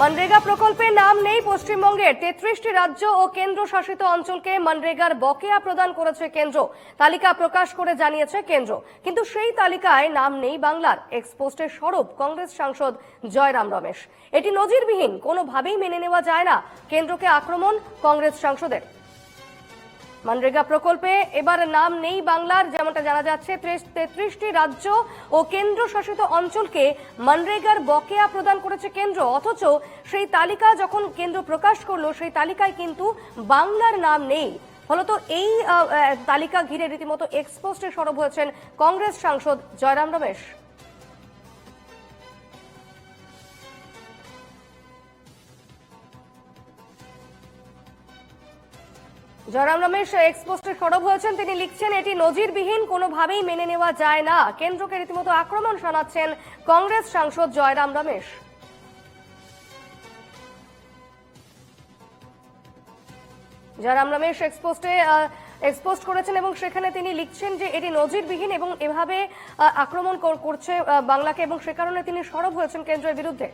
মনরেগা প্রকল্পে নাম নেই পশ্চিমবঙ্গের। তেত্রিশটি রাজ্য ও কেন্দ্র শাসিত অঞ্চলকে মনরেগার বকেয়া প্রদান করেছে কেন্দ্র। তালিকা প্রকাশ করে জানিয়েছে কেন্দ্র। কিন্তু সেই তালিকায় নাম নেই বাংলার। এক্সপোস্টের স্বরূপ কংগ্রেস সাংসদ জয়রাম রমেশ। এটি নজিরবিহীন, কোনোভাবেই মেনে নেওয়া যায় না। কেন্দ্রকে আক্রমণ কংগ্রেস সাংসদের। মনরেগা প্রকল্পে এবার নাম নেই বাংলার যেমনটা জানা যাচ্ছে তেত্রিশটি রাজ্য ও কেন্দ্র শাসিত অঞ্চলকে মনরেগার বকেয়া প্রদান করেছে কেন্দ্র অথচ সেই তালিকা যখন কেন্দ্র প্রকাশ করল, সেই তালিকায় কিন্তু বাংলার নাম নেই। ফলত এই তালিকা ঘিরে রীতিমতো এক্সপোস্টে সরব হয়েছেন কংগ্রেস সাংসদ জয়রাম রমেশ। জয়রাম রমেশ এক্সপোস্টে সরব হয়েছেন। তিনি লিখছেন, এটি নজিরবিহীন, কোনোভাবেই মেনে নেওয়া যায় না। কেন্দ্রকে রীতিমতো আক্রমণ শোনাচ্ছেন কংগ্রেস সাংসদ জয়রাম রমেশ। জয়রাম রমেশ এক্সপোস্টে এক্সপোস্ট করেছেন এবং সেখানে তিনি লিখছেন যে, এটি নজিরবিহীন এবং এভাবে আক্রমণ করছে বাংলাকে এবং সে কারণে তিনি সরব হয়েছেন কেন্দ্রের বিরুদ্ধে।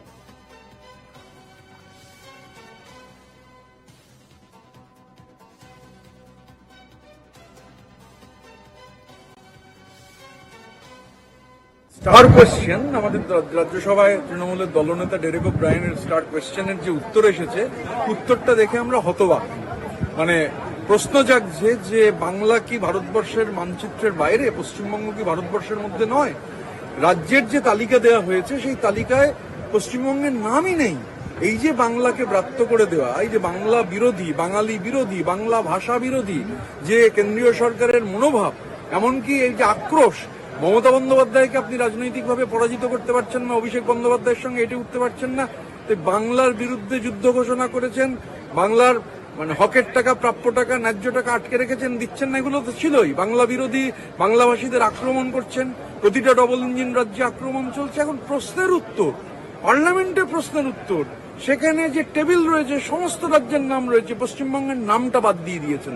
স্টার কোয়েশ্চেন আমাদের রাজ্যসভায় তৃণমূলের দলনেতা ডেরেক ব্রায়নের স্টার কোয়েশ্চেনের যে উত্তর এসেছে, উত্তরটা দেখে আমরা হতবাক। মানে প্রশ্ন জাগছে যে বাংলা কি ভারতবর্ষের মানচিত্রের বাইরে, পশ্চিমবঙ্গ কি ভারতবর্ষের মধ্যে নয়? রাজ্যের যে তালিকা দেওয়া হয়েছে, সেই তালিকায় পশ্চিমবঙ্গের নামই নেই। এই যে বাংলাকে ব্রাত্য করে দেওয়া, এই যে বাংলা বিরোধী, বাঙালি বিরোধী, বাংলা ভাষা বিরোধী, যে কেন্দ্রীয় সরকারের মনোভাব, এমনকি এই যে আক্রোশ মমতা বন্দ্যোপাধ্যায়কে আপনি রাজনৈতিকভাবে পরাজিত করতে পারছেন না, অভিষেক বন্দ্যোপাধ্যায়ের সঙ্গে এটি উঠতে পারছেন না তো বাংলার বিরুদ্ধে যুদ্ধ ঘোষণা করেছেন, বাংলার মানে হকের টাকা, প্রাপ্য টাকা, ন্যায্য টাকা আটকে রেখেছেন, দিচ্ছেন না, এগুলো তো ছিলই। বাংলা বিরোধী, বাংলাভাষীদের আক্রমণ করছেন, প্রতিটা ডবল ইঞ্জিন রাজ্যে আক্রমণ চলছে। এখন প্রশ্নের উত্তর, পার্লামেন্টে প্রশ্নের উত্তর, সেখানে যে টেবিল রয়েছে, সমস্ত রাজ্যের নাম রয়েছে, পশ্চিমবঙ্গের নামটা বাদ দিয়ে দিয়েছেন।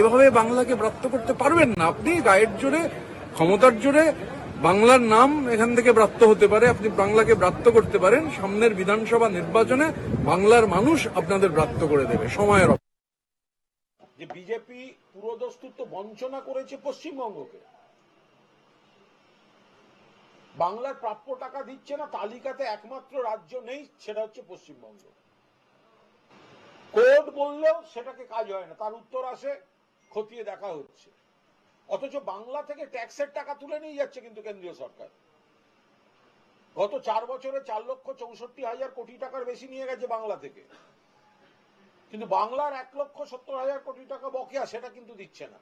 এভাবে বাংলাকে ব্রাত্য করতে পারবেন না। আপনি গায়ের জোরে ক্ষমতার জোরে বাংলার নাম এখান থেকে ব্রাত্য হতে পারে, আপনি বাংলাকে ব্রাত্য করতে পারেন। সামনের বিধানসভা নির্বাচনে বাংলার মানুষ আপনাদের ব্রাত্য করে দেবে। সময়ের যে বিজেপি পুরোদস্তুত্ব বঞ্চনা করেছে পশ্চিমবঙ্গকে। বাংলার প্রাপ্য টাকা দিচ্ছে না, তালিকাতে একমাত্র রাজ্য নেই, সেটা হচ্ছে পশ্চিমবঙ্গ। কোর্ট বললেও সেটাকে কাজ হয় না, তার উত্তর আসে, খতিয়ে দেখা হচ্ছে। অথচ বাংলা থেকে ট্যাক্সের টাকা তুলে নিয়ে যাচ্ছে কিন্তু কেন্দ্রীয় সরকার। গত চার বছরে চার লক্ষ চৌষট্টি হাজার কোটি টাকার বেশি নিয়ে গেছে বাংলা থেকে। কিন্তু বাংলার এক লক্ষ সত্তর হাজার কোটি টাকা বকেয়া, সেটা কিন্তু দিচ্ছে না।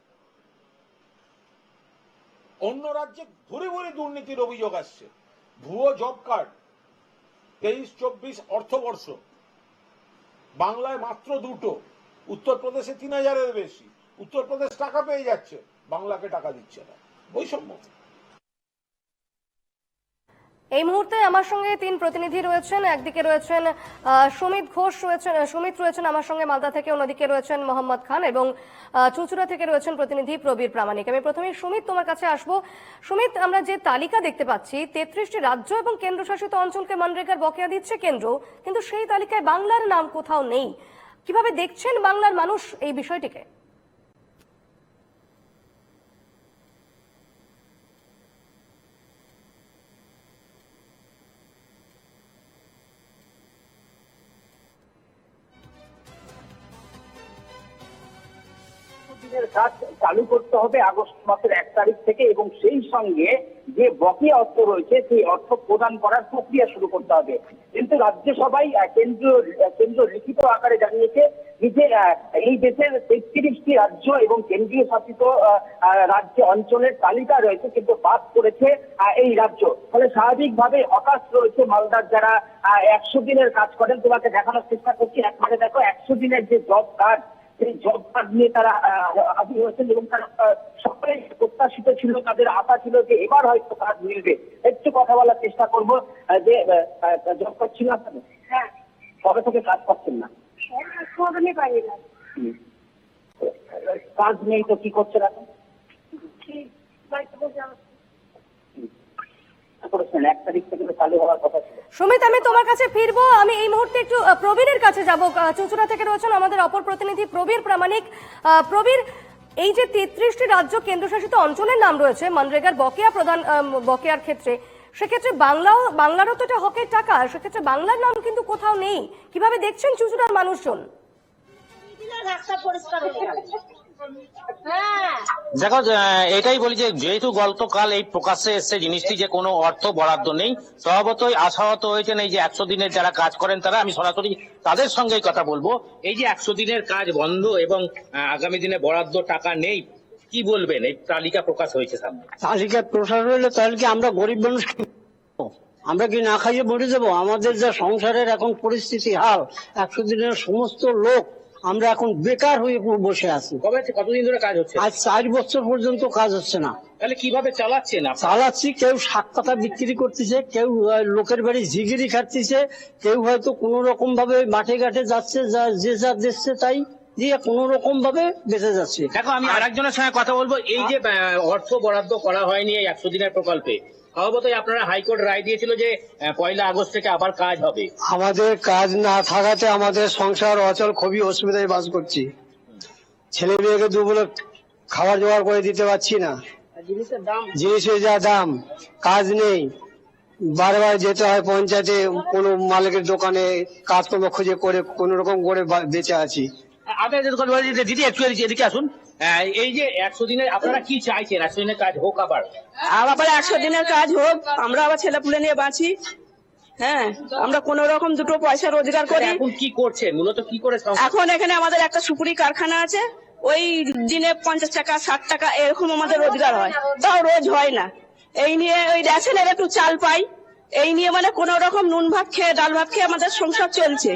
অন্য রাজ্যে ভরে ভরে দুর্নীতির অভিযোগ আসছে। ভুয়ো জব কার্ড, তেইশ, চব্বিশ অর্থবর্ষ। বাংলায় মাত্র দুটো। উত্তরপ্রদেশে তিন হাজারের বেশি। উত্তরপ্রদেশ টাকা পেয়ে যাচ্ছে। বাংলাকে টাকা দিচ্ছে না। বৈষম্য। এই মুহূর্তে আমার সঙ্গে তিন প্রতিনিধি রয়েছেন। একদিকে রয়েছেন সুমিত ঘোষ রয়েছেন সুমিত রয়েছেন আমার সঙ্গে, মালদা থেকে অন্যদিকে রয়েছেন মোহাম্মদ খান এবং চুঁচুড়া থেকে রয়েছেন প্রতিনিধি প্রবীর প্রামাণিক। আমি প্রথমে সুমিত তোমার কাছে আসব। সুমিত, আমরা যে তালিকা দেখতে পাচ্ছি, তেত্রিশটি রাজ্য এবং কেন্দ্রশাসিত অঞ্চলকে মনরেগার বকেয়া দিচ্ছে কেন্দ্র, কিন্তু সেই তালিকায় বাংলার নাম কোথাও নেই। কীভাবে দেখছেন বাংলার মানুষ এই বিষয়টিকে? চালু করতে হবে আগস্ট মাসের এক তারিখ থেকে এবং সেই সঙ্গে যে বকেয়া অর্থ রয়েছে, সেই অর্থ প্রদান করার প্রক্রিয়া শুরু করতে হবে। কিন্তু রাজ্যসভায় কেন্দ্রীয় কেন্দ্র লিখিত আকারে জানিয়েছে যে এই দেশের তেত্রিশটি রাজ্য এবং কেন্দ্রীয় শাসিত রাজ্য অঞ্চলের তালিকা রয়েছে, কিন্তু বাদ করেছে এই রাজ্য। ফলে স্বাভাবিকভাবে হতাশ রয়েছে মালদার যারা একশো দিনের কাজ করেন। তোমাকে দেখানোর চেষ্টা করছি। একবারে দেখো, একশো দিনের যে জব কার্ড সেই জব কার্ড নিয়ে তারা হাজির হয়েছেন এবং তারা আহ, সকলেই প্রত্যাশিত ছিল তাদের আশা ছিল যে এবার হয়তো কাজ মিলবে। একটু কথা বলার চেষ্টা করব যে জব কার্ড ছিল আপনাদের? হ্যাঁ। কবে থেকে কাজ করছেন না? হুম। কাজ নেই তো কি করছেন এখন ঠিক বাড়িতে বসে আছি। করেছেন এক তারিখ থেকে চালু হওয়ার কথা ছিল। সুমিত আমি তোমার কাছে ফিরবো আমি এই মুহূর্তে একটু প্রবীরের কাছে যাব। চুচুড়া থেকে রয়েছেন আমাদের অপর প্রতিনিধি প্রবীর প্রামাণিক। আহ, প্রবীর এই যে তেত্রিশটি রাজ্য কেন্দ্রশাসিত অঞ্চলের নাম রয়েছে মনরেগার বকেয়া প্রধান বকেয়ার ক্ষেত্রে সেক্ষেত্রে বাংলাও বাংলারও তো এটা হকের টাকা সেক্ষেত্রে বাংলার নাম কিন্তু কোথাও নেই। কীভাবে দেখছেন চুচুড়ার মানুষজন? রাস্তা পরিষ্কার হয়ে হ্যাঁ দেখো এটাই বলি যে যেহেতু গতকাল এই প্রকাশ্যে এসছে জিনিসটি যে কোনো অর্থ বরাদ্দ নেই স্বভাবতই আশাহত হয়েছেন এই যে একশো দিনের যারা কাজ করেন তারা আমি সরাসরি তাদের সঙ্গেই কথা বলব। এই যে একশো দিনের কাজ বন্ধ এবং আগামী দিনে বরাদ্দ টাকা নেই কি বলবেন? এই তালিকা প্রকাশ হয়েছে সামনে। তালিকা প্রসার হইলে তাহলে কি আমরা গরিব মানুষ আমরা কি না খাইয়ে মরে যাব? আমাদের যা সংসারের এখন পরিস্থিতি হাল একশো দিনের সমস্ত লোক আমরা এখন বেকার হয়ে বসে আছি। কবে কতদিন ধরে কাজ হচ্ছে? আজ চার বছর পর্যন্ত কাজ হচ্ছে না। তাহলে কীভাবে চালাচ্ছেন আপনারা? চালাচ্ছি কেউ শাক পাতা বিক্রি করতেছে কেউ লোকের বাড়ি ঝিগিরি খাচ্ছিছে কেউ হয়তো কোন রকম ভাবে মাঠে ঘাটে যাচ্ছে যা- যে যা দেখছে তাই দিয়ে কোন রকম ভাবে বেঁচে যাচ্ছে। দেখো আমি আরেকজনের সঙ্গে কথা বলব। এই যে অর্থ বরাদ্দ করা হয়নি এই একশো দিনের প্রকল্পে স্বভাবতই আপনারা হাইকোর্ট রায় দিয়েছিল যে পয়লা আগস্ট থেকে আবার কাজ হবে। আমাদের কাজ না থাকাতে আমাদের সংসার অচল খুবই অসুবিধায় বাস করছি। ছেলে মেয়েকে দুবেলা খাবার জোগাড় করে দিতে পারছি না। জিনিসের যা দাম কাজ নেই। বারবার যেতে হয় পঞ্চায়েতে কোনো মালিকের দোকানে কাজকর্ম খুঁজে করে কোন রকম করে বেঁচে আছি। যে দিদি একটু এদিকে- আসুন। এই যে একশো দিনের আপনারা কি চাইছেন? একশো দিনের কাজ হোক আবার। আবার একশো দিনের কাজ হোক আমরা আবার ছেলে পুলে নিয়ে বাঁচি। হ্যাঁ আমরা কোন রকম দুটো পয়সা রোজগার করি। এখন কি করছেন? মূলত কি করে এখন এখানে আমাদের একটা সুপুরি কারখানা আছে। ওই দিনে পঞ্চাশ টাকা ষাট টাকা এরকম আমাদের রোজগার হয়। তাও রোজ হয় না। এই নিয়ে ওই রেশনের একটু চাল পাই। এই নিয়ে মানে কোন রকম নুন ভাত খেয়ে ডাল ভাত খেয়ে আমাদের সংসার চলছে।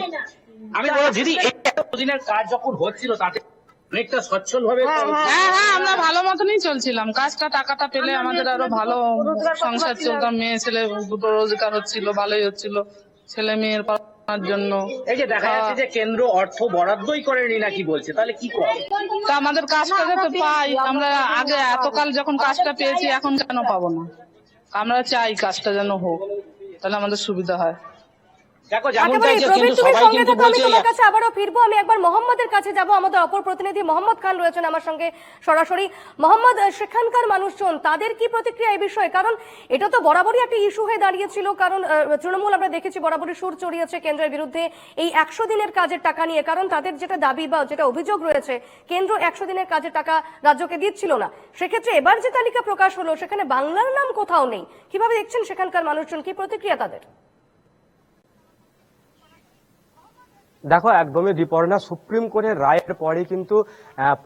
আমি দিদি দিনের কাজ যখন হচ্ছিল তাতে অনেকটা সচ্ছল ভাবে হ্যাঁ। হ্যাঁ আমরা ভালো মতনই চলছিলাম। কাজটা টাকাটা পেলে আমাদের আরও ভালো সংসার চলতাম মেয়ে ছেলে দুটো রোজগার হচ্ছিল ভালোই হচ্ছিল ছেলে মেয়ের জন্য। এই যে দেখা যাচ্ছে যে কেন্দ্র অর্থ বরাদ্দই করেনি নাকি বলছে তাহলে কি করে? তা আমাদের কাজটা তো পাই আমরা আগে এতকাল যখন কাজটা পেয়েছি এখন কেন পাবো না? আমরা চাই কাজটা যেন হোক তাহলে আমাদের সুবিধা হয়। দেখো যেমন চাইছে কিন্তু সবাই কিন্তু বলছে তোমার কাছে আবারও ফিরবো আমি একবার মোহাম্মদের কাছে যাব আমাদের অপর প্রতিনিধি মোহাম্মদ খান রয়েছেন আমার সঙ্গে সরাসরি। মোহাম্মদ সেখানকার মানুষজন তাদের কি প্রতিক্রিয়া এই বিষয়ে? কারণ এটা তো বরাবরই একটা ইস্যু হয়ে দাঁড়িয়েছিল কারণ তৃণমূল আমরা দেখেছি বরাবরই সুর চড়িয়েছে কেন্দ্রের বিরুদ্ধে এই একশো দিনের কাজের টাকা নিয়ে কারণ তাদের যেটা দাবি বা যেটা অভিযোগ রয়েছে কেন্দ্র একশো দিনের কাজের টাকা রাজ্যকে দিচ্ছিল না। সেক্ষেত্রে এবার যে তালিকা প্রকাশ হলো সেখানে বাংলার নাম কোথাও নেই। কীভাবে দেখছেন সেখানকার মানুষজন কি প্রতিক্রিয়া তাদের? দেখো, একদমই রিপর্না সুপ্রিম কোর্টের রায়ের পরে কিন্তু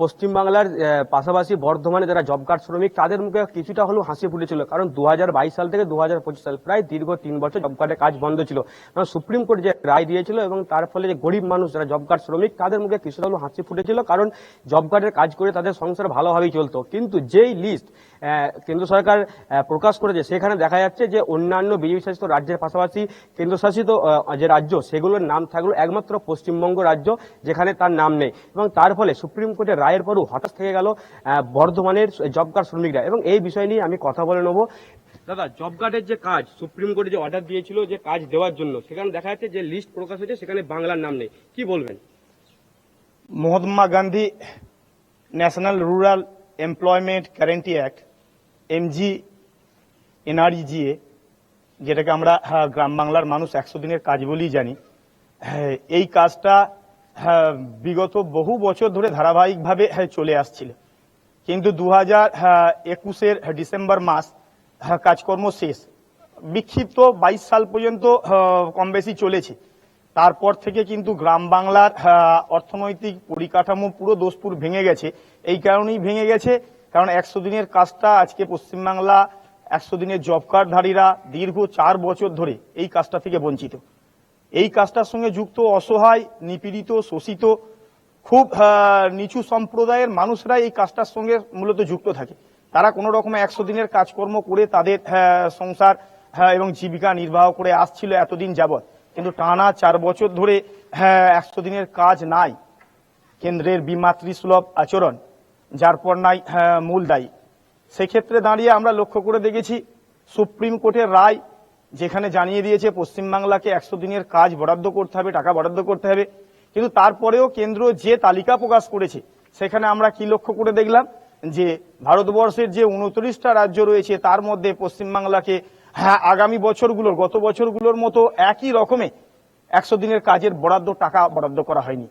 পশ্চিমবাংলার পাশাপাশি বর্ধমানে যারা জব কার্ড শ্রমিক, তাদের মুখে কিছুটা হলেও হাসি ফুটেছিল। কারণ দু হাজার বাইশ সাল থেকে দু হাজার পঁচিশ সাল প্রায় দীর্ঘ তিন বছর জব কার্ডের কাজ বন্ধ ছিল। কারণ সুপ্রিম কোর্ট যে রায় দিয়েছিল এবং তার ফলে যে গরিব মানুষ যারা জব কার্ড শ্রমিক, তাদের মুখে কিছুটা হলেও হাসি ফুটেছিল। কারণ জব কার্ডের কাজ করে তাদের সংসার ভালোভাবেই চলতো। কিন্তু যেই লিস্ট কেন্দ্র সরকার প্রকাশ করেছে। সেখানে দেখা যাচ্ছে যে অন্যান্য বিজেপি শাসিত রাজ্যের পাশাপাশি কেন্দ্রশাসিত যে রাজ্য, সেগুলোর নাম থাকল একমাত্র পশ্চিমবঙ্গ রাজ্য, যেখানে তার নাম নেই। এবং তার ফলে সুপ্রিম কোর্টের রায়ের পরও হঠাৎ থেকে গেল বর্ধমানের জব কার্ড শ্রমিকরা। এবং এই বিষয় নিয়ে আমি কথা বলে নেব। দাদা, জব কার্ডের যে কাজ, সুপ্রিম কোর্টে যে অর্ডার দিয়েছিল যে কাজ দেওয়ার জন্য, সেখানে দেখা যাচ্ছে যে লিস্ট প্রকাশ হয়েছে, সেখানে বাংলার নাম নেই। কি বলবেন? Mahatma Gandhi national rural employment guarantee act MG NREGA যেটাকে আমরা হ্যাঁ, গ্রাম বাংলার মানুষ একশো দিনের কাজ বলেই জানি। হ্যাঁ, এই কাজটা হ্যাঁ, বিগত বহু বছর ধরে ধারাবাহিকভাবে চলে আসছিল। কিন্তু দু হাজার একুশের ডিসেম্বর মাস কাজকর্ম শেষ। বিক্ষিপ্ত বাইশ সাল পর্যন্ত কম বেশি চলেছে। তারপর থেকে কিন্তু গ্রাম বাংলার অর্থনৈতিক পরিকাঠামো পুরো দোষপুর ভেঙে গেছে। এই কারণেই ভেঙে গেছে কারণ একশো দিনের কাজটা আজকে পশ্চিমবাংলা একশো দিনের জব কার্ডধারীরা দীর্ঘ চার বছর ধরে এই কাজটা থেকে বঞ্চিত। এই কাজটার সঙ্গে যুক্ত অসহায় নিপীড়িত শোষিত খুব নিচু সম্প্রদায়ের মানুষরা এই কাজটার সঙ্গে মূলত যুক্ত থাকে। তারা কোনো রকমে একশো দিনের কাজকর্ম করে তাদের সংসার আহ, এবং জীবিকা নির্বাহ করে আসছিল এতদিন যাবৎ। কিন্তু টানা চার বছর ধরে হ্যাঁ একশো দিনের কাজ নাই। কেন্দ্রের বিমাতৃসুলভ আচরণ যার পর নাই হ্যাঁ, মূল দায়ী। সেক্ষেত্রে দাঁড়িয়ে আমরা লক্ষ্য করে দেখেছি সুপ্রিম কোর্টের রায় যেখানে জানিয়ে দিয়েছে পশ্চিমবাংলাকে একশো দিনের কাজ বরাদ্দ করতে হবে টাকা বরাদ্দ করতে হবে। কিন্তু তারপরেও কেন্দ্র যে তালিকা প্রকাশ করেছে সেখানে আমরা কি লক্ষ্য করে দেখলাম? যে ভারতবর্ষের যে উনত্রিশটা রাজ্য রয়েছে তার মধ্যে পশ্চিমবাংলাকে হ্যাঁ আগামী বছরগুলোর গত বছরগুলোর মতো একই রকমে একশো দিনের কাজের বরাদ্দ টাকা বরাদ্দ করা হয়নি।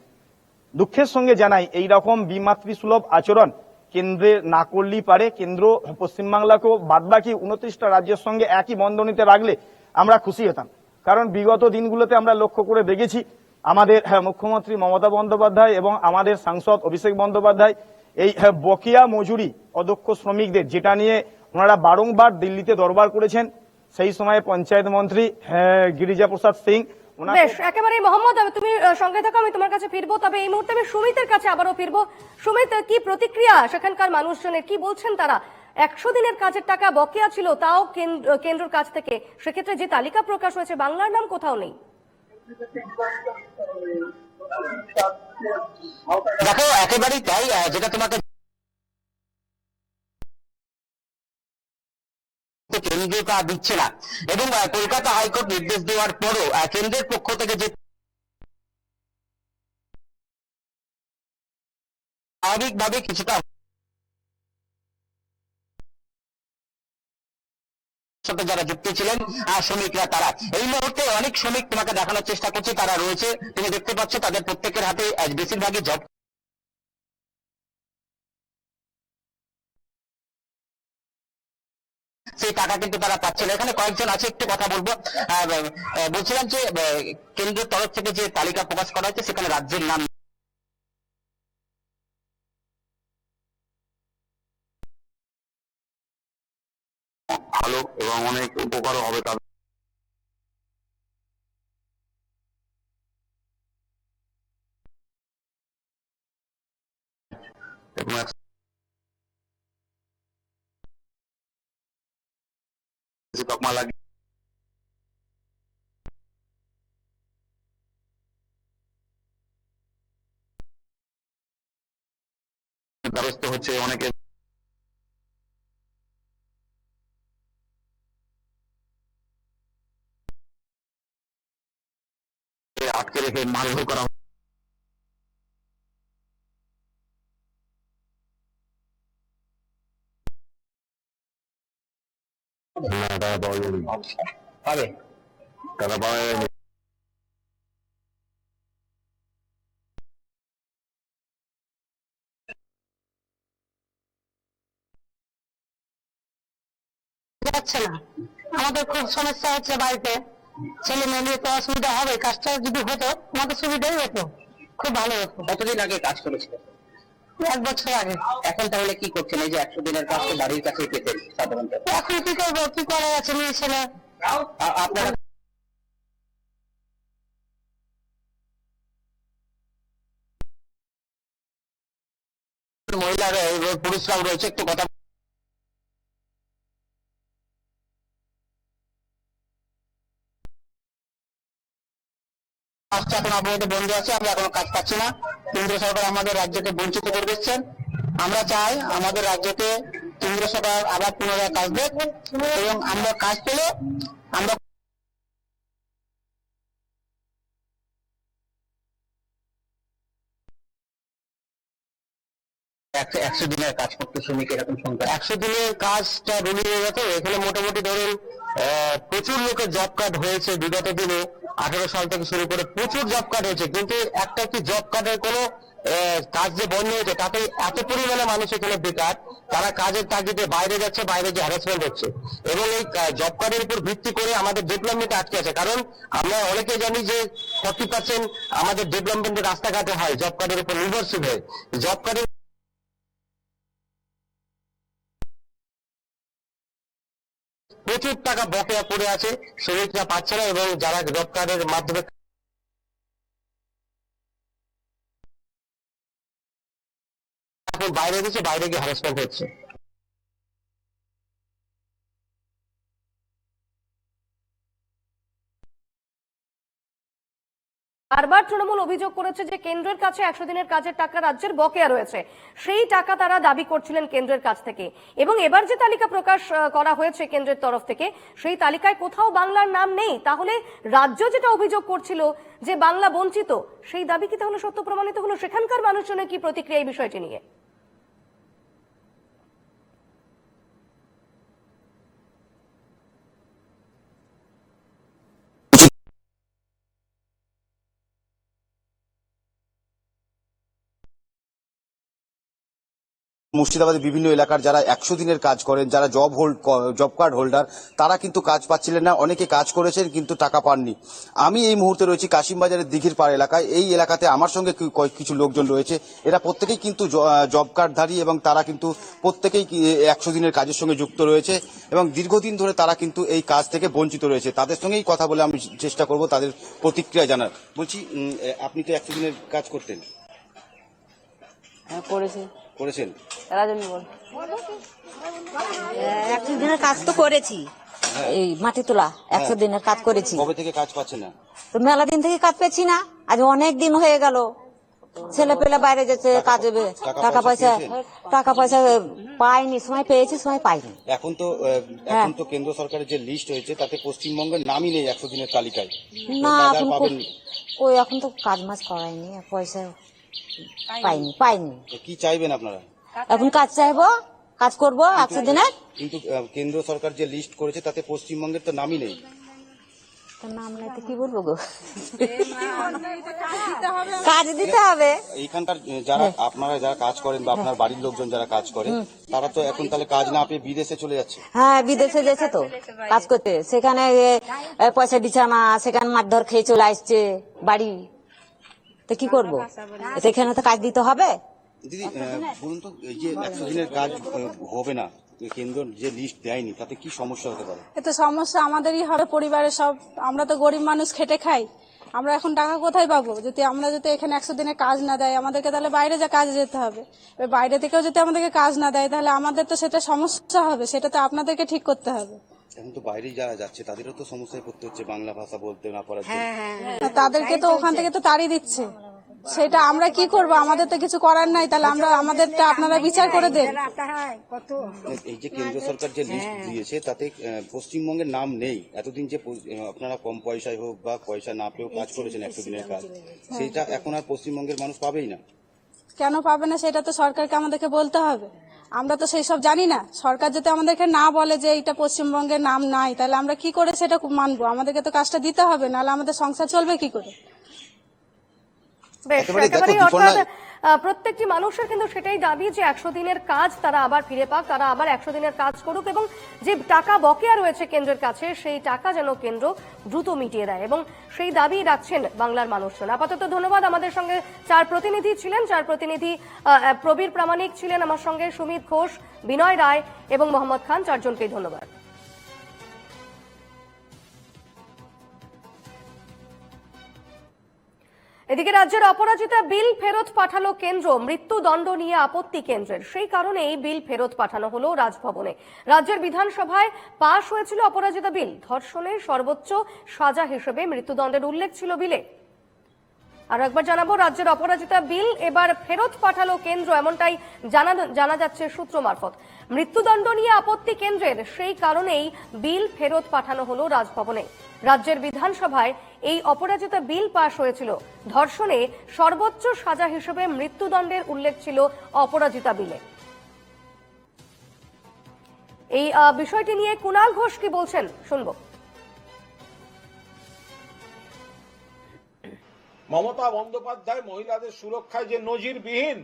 দুঃখের সঙ্গে জানাই এই রকম বিমাতৃসুলভ আচরণ কেন্দ্রে না করলেই পারে। কেন্দ্র পশ্চিমবাংলাকেও বাদবাকি উনত্রিশটা রাজ্যের সঙ্গে একই বন্ধনীতে রাখলে আমরা খুশি হতাম। কারণ বিগত দিনগুলোতে আমরা লক্ষ্য করে দেখেছি আমাদের হ্যাঁ, মুখ্যমন্ত্রী মমতা বন্দ্যোপাধ্যায় এবং আমাদের সাংসদ অভিষেক বন্দ্যোপাধ্যায় এই হ্যাঁ, বকেয়া মজুরি অদক্ষ শ্রমিকদের যেটা নিয়ে ওনারা বারংবার দিল্লিতে দরবার করেছেন। সেই সময় পঞ্চায়েত মন্ত্রী হ্যাঁ, গিরিজা প্রসাদ সিং বেশ একেবারে মোহাম্মদ আমি তুমি সঙ্গে থাকো আমি তোমার কাছে ফিরবো। তবে এই মুহূর্তে আমি সুমিতের কাছে আবারও ফিরবো। সুমিত কি প্রতিক্রিয়া? সেখানকার মানুষজনের কি বলছেন তারা? একশো দিনের কাজের টাকা বকেয়া ছিল তাও কেন্দ্র- কেন্দ্রের কাছ থেকে। সেক্ষেত্রে যে তালিকা প্রকাশ হয়েছে বাংলার নাম কোথাও নেই। দেখো একেবারেই তাই যেটা তোমাকে কেন্দ্রটা দিচ্ছে না। এবং কলকাতা হাইকোর্ট নির্দেশ দেওয়ার পরও কেন্দ্রের পক্ষ থেকে যে স্বাভাবিকভাবে কিছুটা সাথে যারা যুক্ত ছিলেন শ্রমিকরা তারা। এই মুহূর্তে অনেক শ্রমিক তোমাকে দেখানোর চেষ্টা করছে, তারা রয়েছে। তুমি দেখতে পাচ্ছ তাদের প্রত্যেকের হাতে বেশিরভাগই জব সেই টাকা কিন্তু তারা পাচ্ছে না। এখানে কয়েকজন আছে, একটু কথা বলব। বলছিলাম যে কেন্দ্রের তরফ থেকে যে তালিকা প্রকাশ করা হয়েছে সেখানে রাজ্যের নাম ভালো এবং অনেক উপকারও হবে তাদের। তকমা লাগিয়ে দ্বারস্থ হচ্ছে অনেকে আটকে রেখে মারধর করা যাচ্ছে না আমাদের খুব সমস্যা হচ্ছে বাড়িতে। ছেলে মেয়ে তো অসুবিধা হবে, কাজটা যদি হতো, আমাদের সুবিধাই হতো। খুব ভালো হতো। কতদিন আগে কাজ করেছিল? এক বছর আগে। এখন তাহলে কি করছেন? এই যে একশো দিনের কাজ তো বাড়ির কাছেই পেতেন সাধারণত। এখন কি করব? কি করা আছে মেয়ে ছেলে? আপনারা মহিলারা পুরুষরাও রয়েছে একটু কথা কাজটা এখন আপাতত বন্ধ আছে, আমরা এখনও কাজ পাচ্ছি না। কেন্দ্র সরকার আমাদের রাজ্যকে বঞ্চিত করে দিচ্ছেন। আমরা চাই আমাদের রাজ্যকে কেন্দ্র সরকার আবার পুনরায় কাজ দেখ এবং আমরা কাজ পেলে আমরা একশো দিনের কাজ করতে শ্রমিক এরকম সংখ্যা। একশো দিনের কাজটা রুলি হয়ে গেছে, এখানে মোটামুটি ধরুন প্রচুর লোকের জব কার্ড হয়েছে বিগত দিনে, আঠারো সাল থেকে শুরু করে প্রচুর জব কার্ড হয়েছে, কিন্তু একটা কি জব কার্ডের কোনো কাজ যে বন্ধ হয়েছে, তাতে এত পরিমাণে মানুষ এখানে বেকার, তারা কাজের তাগিদে বাইরে যাচ্ছে, বাইরে যে হ্যারাসমেন্ট হচ্ছে। এবং এই জব কার্ডের উপর ভিত্তি করে আমাদের ডেভেলপমেন্ট আটকে আছে, কারণ আমরা অনেকে জানি যে ফর্টি পার্সেন্ট আমাদের ডেভেলপমেন্টের রাস্তাঘাটে হয় জব কার্ডের উপর নির্ভরশীল হয়ে। জব কার্ডের প্রচুর টাকা বকেয়া পড়ে আছে শ্রমিকরা পাচ্ছে না এবং যারা জব কার্ডের মাধ্যমে বাইরে গেছে, বাইরে গিয়ে হ্যারাসমেন্ট হচ্ছে। বারবার তৃণমূল অভিযোগ করেছে যে কেন্দ্রের কাছে একশো দিনের কাজের টাকা রাজ্যের বকেয়া রয়েছে। সেই টাকা তারা দাবি করছিলেন কেন্দ্রের কাছ থেকে। এবং এবার যে তালিকা প্রকাশ করা হয়েছে কেন্দ্রের তরফ থেকে, সেই তালিকায় কোথাও বাংলার নাম নেই। তাহলে রাজ্য যেটা অভিযোগ করছিল যে বাংলা বঞ্চিত, সেই দাবি কি তাহলে সত্য প্রমাণিত হলো? সেখানকার মানুষজনের কি প্রতিক্রিয়া এই বিষয়টি নিয়ে? মুর্শিদাবাদের বিভিন্ন এলাকার যারা একশো দিনের কাজ করেন, যারা job hold job card holder তারা কিন্তু কাজ পাচ্ছিলেন না। অনেকে কাজ করেছেন কিন্তু টাকা পাননি। আমি এই মুহূর্তে রয়েছি কাশিমবাজারের দিঘির পাড় এলাকায়। এই এলাকাতে আমার সঙ্গে কিছু লোকজন রয়েছে। এরা প্রত্যেকেই কিন্তু জব কার্ডধারী এবং তারা কিন্তু প্রত্যেকেই একশো দিনের কাজের সঙ্গে যুক্ত রয়েছে এবং দীর্ঘদিন ধরে তারা কিন্তু এই কাজ থেকে বঞ্চিত রয়েছে। তাদের সঙ্গেই কথা বলে আমি চেষ্টা করব তাদের প্রতিক্রিয়া জানার। বলছি আপনি তো একশো দিনের কাজ করতেন। হ্যাঁ করেছি। করেছেন? রাজনী বল একশো দিনের কাজ তো করেছি। এই মাটি তোলা একশো দিনের কাজ করেছি। কবে থেকে কাজ পাচ্ছে না? তো মেলা দিন থেকে কাজ পেয়েছি না। আজ অনেক দিন হয়ে গেল। ছেলে পেলে বাইরে যাচ্ছে কাজে টাকা টাকা পয়সা টাকা পয়সা পাইনি সময় পেয়েছি সময় পাইনি। এখন তো এখন তো কেন্দ্র সরকারের যে লিস্ট হয়েছে তাতে পশ্চিমবঙ্গের নামই নেই একশো দিনের তালিকায়। না তো এখন পাবেন ওই এখন তো কাজ মাছ করায়নি পয়সা পাইনি। পাইনি কি চাইবেন আপনারা? এখন কাজ চাইব। কাজ করব একশো দিনের কিন্তু কেন্দ্র সরকার যে লিস্ট করেছে তাতে পশ্চিমবঙ্গের তো নামই নেই। নাম নাই তো কি বলব গো? কাজ দিতে হবে। এইখানকার যারা আপনারা যারা কাজ করেন বা আপনার বাড়ির লোকজন যারা কাজ করে তারা তো এখন তাহলে কাজ না পেয়ে বিদেশে চলে যাচ্ছে। হ্যাঁ বিদেশে গেছে তো। কাজ করতে। সেখানে পয়সা দিচ্ছে না সেখানে মারধর খেয়ে চলে আসছে বাড়ি। তো কি করব? সেখানে তো কাজ দিতে হবে? দিদি বলুন তো এই যে একশো দিনের কাজ হবে না কেন্দ্র যে লিস্ট দেয়নি তাতে কি সমস্যা হতে পারে? এতে সমস্যা আমাদেরই হবে পরিবারের সব আমরা তো গরিব মানুষ খেটে খাই। আমরা এখন টাকা কোথায় পাবো? যদি আমরা যদি এখানে একশো দিনে কাজ না দেয় আমাদেরকে তাহলে বাইরে যা কাজে যেতে হবে। এবার বাইরে থেকেও যদি আমাদেরকে কাজ না দেয় তাহলে আমাদের তো সেটা সমস্যা হবে সেটা তো আপনাদেরকে ঠিক করতে হবে। এখন তো বাইরে যারা যাচ্ছে তাদেরও তো সমস্যায় পড়তে হচ্ছে বাংলা ভাষা বলতে না পারার জন্য। তাদেরকে তো ওখান থেকে তো তাড়িয়ে দিচ্ছে। সেটা আমরা কি করব? আমাদের তো কিছু করার নাই তাহলে আমরা আমাদেরটা আপনারা বিচার করে দেন। এই যে কেন্দ্র সরকার যে লিস্ট দিয়েছে তাতে পশ্চিমবঙ্গের নাম নেই। এতদিন যে আপনারা কম পয়সায় হোক বা পয়সা না পেয়েও কাজ করেছেন একশো দিনের কাজ সেটা এখন আর পশ্চিমবঙ্গের মানুষ পাবেই না। কেন পাবে না? সেটা তো সরকারকে আমাদেরকে বলতে হবে। আমরা তো সেই সব জানি না। সরকার যদি আমাদেরকে না বলে যে এটা পশ্চিমবঙ্গের নাম নাই তাহলে আমরা কি করে সেটা মানবো? আমাদেরকে তো কাজটা দিতে হবে নাহলে আমাদের সংসার চলবে কি করে? বেশ একেবারেই অর্থাৎ আহ, প্রত্যেকটি মানুষের কিন্তু সেটাই দাবি যে একশো দিনের কাজ তারা আবার ফিরে পাক, তারা আবার একশো দিনের কাজ করুক এবং যে টাকা বকেয়া রয়েছে কেন্দ্রের কাছে, সেই টাকা যেন কেন্দ্র দ্রুত মিটিয়ে দেয় এবং সেই দাবি রাখছেন বাংলার মানুষজন। আপাতত ধন্যবাদ আমাদের সঙ্গে চার প্রতিনিধি ছিলেন, চার প্রতিনিধি প্রবীর প্রামাণিক ছিলেন আমার সঙ্গে সুমিত ঘোষ, বিনয় রায় এবং মোহাম্মদ খান, চারজনকেই ধন্যবাদ। এদিকে রাজ্যের অপরাজিতা বিল ফেরত পাঠালো কেন্দ্র। মৃত্যুদণ্ড নিয়ে আপত্তি কেন্দ্রের। সেই কারণে এই বিল ফেরত পাঠানো হলো রাজভবনে। রাজ্যের বিধানসভায় পাশ হয়েছিল অপরাজিতা বিল। ধর্ষণের সর্বোচ্চ সাজা হিসেবে মৃত্যুদণ্ডের উল্লেখ ছিল বিলে। আর একবার জানাব, রাজ্যের অপরাজিতা বিল এবার ফেরত পাঠালো কেন্দ্র এমনটাই জানা যাচ্ছে সূত্র মারফত। মৃত্যুদণ্ড নিয়ে আপত্তি কেন্দ্রের। সেই কারণেই বিল ফেরত পাঠানো হলো রাজভবনে। রাজ্যের বিধানসভায় এই অপরাজিতা বিল পাশ হয়েছিল। ধর্ষণে সর্বোচ্চ সাজা হিসেবে মৃত্যুদণ্ডের উল্লেখ ছিল অপরাজিতা বিলে। এই বিষয়টি নিয়ে কুণাল ঘোষ কি বলছেন শুনব। মমতা বন্দ্যোপাধ্যায় মহিলাদের সুরক্ষায় যে নজিরবিহীন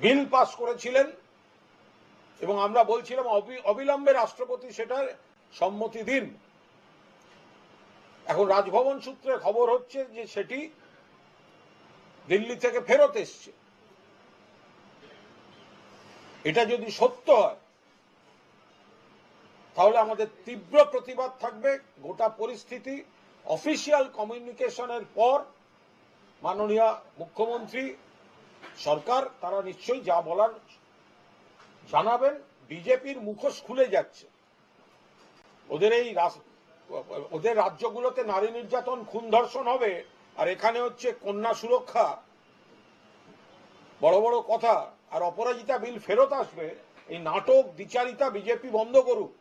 বিল পাস করেছিলেন, এবং আমরা বলছিলাম অবি- অবিলম্বে রাষ্ট্রপতি সেটার সম্মতি দিন। এখন রাজভবন সূত্রে খবর হচ্ছে যে সেটি দিল্লি থেকে ফেরত এসছে। এটা যদি সত্য হয়, তাহলে আমাদের তীব্র প্রতিবাদ থাকবে। গোটা পরিস্থিতি অফিসিয়াল কমিউনিকেশনের পর মাননীয় মুখ্যমন্ত্রী, সরকার, তারা নিশ্চয়ই যা বলার জানাবেন। বিজেপির মুখোশ খুলে যাচ্ছে। ওদের এই ওদের রাজ্যগুলোতে নারী নির্যাতন খুন ধর্ষণ হবে, আর এখানে হচ্ছে কন্যা সুরক্ষা। বড় বড় কথা, আর অপরাজিতা বিল ফেরত আসবে, এই নাটক, বিচারিতা, বিজেপি বন্ধ করুক।